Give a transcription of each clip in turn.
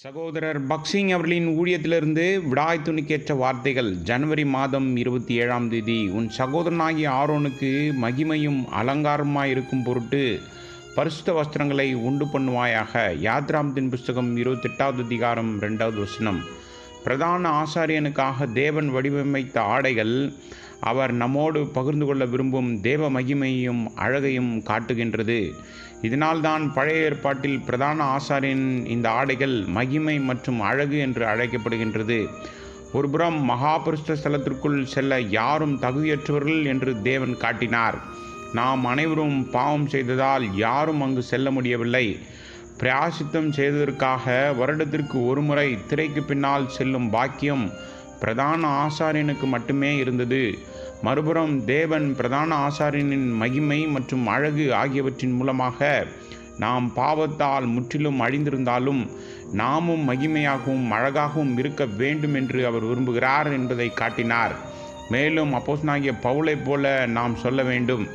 சகோதரர் பக்சிங் அவர்களின் ஊழியத்திலிருந்து விடாய் துணிக்கேற்ற வார்த்தைகள் ஜனவரி மாதம் இருபத்தி ஏழாம் தேதி. உன் சகோதரனாகிய ஆரோனுக்கு மகிமையும் அலங்காரமாய் இருக்கும் பொருட்டு பரிசுத்த வஸ்திரங்களை உண்டு பண்ணுவாயாக. யாத்ராம்தின் புஸ்தகம் இருபத்தெட்டாவது அதிகாரம் ரெண்டாவது வசனம். பிரதான ஆசாரியனுக்காக தேவன் வடிவமைத்த ஆடைகள் அவர் நம்மோடு பகிர்ந்து கொள்ள விரும்பும் தேவ மகிமையும் அழகையும் காட்டுகின்றது. இதனால்தான் பழைய ஏற்பாட்டில் பிரதான ஆசாரின் இந்த ஆடைகள் மகிமை மற்றும் அழகு என்று அழைக்கப்படுகின்றது. ஒருபுறம் மகாபுருஷ்ட ஸ்தலத்திற்குள் செல்ல யாரும் தகுதியற்றவர்கள் என்று தேவன் காட்டினார். நாம் அனைவரும் பாவம் செய்ததால் யாரும் அங்கு செல்ல முடியவில்லை. பிராசித்தம் செய்ததற்காக வருடத்திற்கு ஒருமுறை திரைக்கு பின்னால் செல்லும் பாக்கியம் பிரதான ஆசாரியனுக்கு மட்டுமே இருந்தது. மறுபுறம் தேவன் பிரதான ஆசாரியனின் மகிமை மற்றும் அழகு ஆகியவற்றின் மூலமாக நாம் பாவத்தால் முற்றிலும் அழிந்திருந்தாலும் நாமும் மகிமையாகவும் அழகாகவும் இருக்க வேண்டும் என்று அவர் விரும்புகிறார் என்பதை காட்டினார். மேலும் அப்போஸ்னாகிய பவுலைப் போல நாம் சொல்ல வேண்டும்.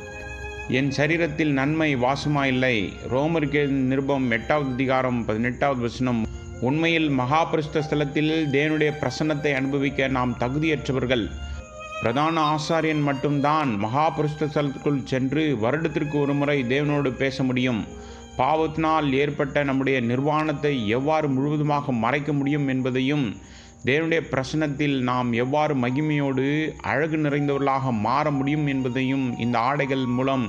என் சரீரத்தில் நன்மை வாசமாயில்லை. ரோமருக்கு நிருபம் எட்டாவது அதிகாரம் பதினெட்டாவது வசனம் உண்மையில் மகாபரிஷ்ட ஸ்தலத்தில் தேவனுடைய பிரசன்னத்தை அனுபவிக்க நாம் தகுதியற்றவர்கள். பிரதான ஆசாரியன் மட்டும்தான் மகாபரிஷ்ட ஸ்தலத்துக்குள் சென்று வருடத்திற்கு ஒரு முறை தேவனோடு பேச முடியும். பாவத்தினால் ஏற்பட்ட நம்முடைய நிர்வாணத்தை எவ்வாறு முழுவதுமாக மறைக்க முடியும் என்பதையும் தேவனுடைய பிரசனத்தில் நாம் எவ்வாறு மகிமையோடு அழகு நிறைந்தவர்களாக மாற முடியும் என்பதையும் இந்த ஆடைகள் மூலம்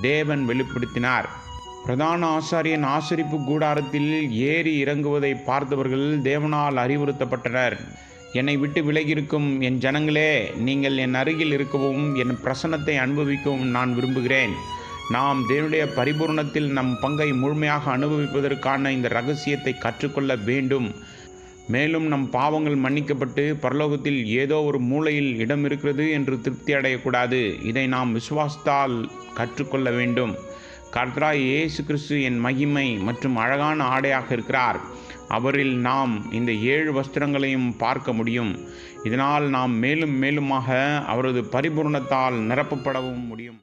தேவன் வெளிப்படுத்தினார். பிரதான ஆசாரியன் ஆசரிப்பு கூடாரத்தில் ஏறி இறங்குவதை பார்த்தவர்கள் தேவனால் அறிவுறுத்தப்பட்டனர். என்னை விட்டு விலகியிருக்கும் என் ஜனங்களே நீங்கள் என் அருகில் இருக்கவும் என் பிரசனத்தை அனுபவிக்கவும் நான் விரும்புகிறேன். நாம் தேவனுடைய பரிபூர்ணத்தில் நம் பங்கை முழுமையாக அனுபவிப்பதற்கான இந்த ரகசியத்தை கற்றுக்கொள்ள வேண்டும். மேலும் நம் பாவங்கள் மன்னிக்கப்பட்டு பரலோகத்தில் ஏதோ ஒரு மூலையில் இடம் இருக்கிறது என்று திருப்தி அடையக்கூடாது. இதை நாம் விசுவாசத்தால் கற்றுக்கொள்ள வேண்டும். கர்த்தராய் இயேசு கிறிஸ்து என் மகிமை மற்றும் அழகான ஆடையாக இருக்கிறார். அவரில் நாம் இந்த ஏழு வஸ்திரங்களையும் பார்க்க முடியும். இதனால் நாம் மேலும் மேலுமாக அவரது பரிபூர்ணத்தால் நிரப்பப்படவும் முடியும்.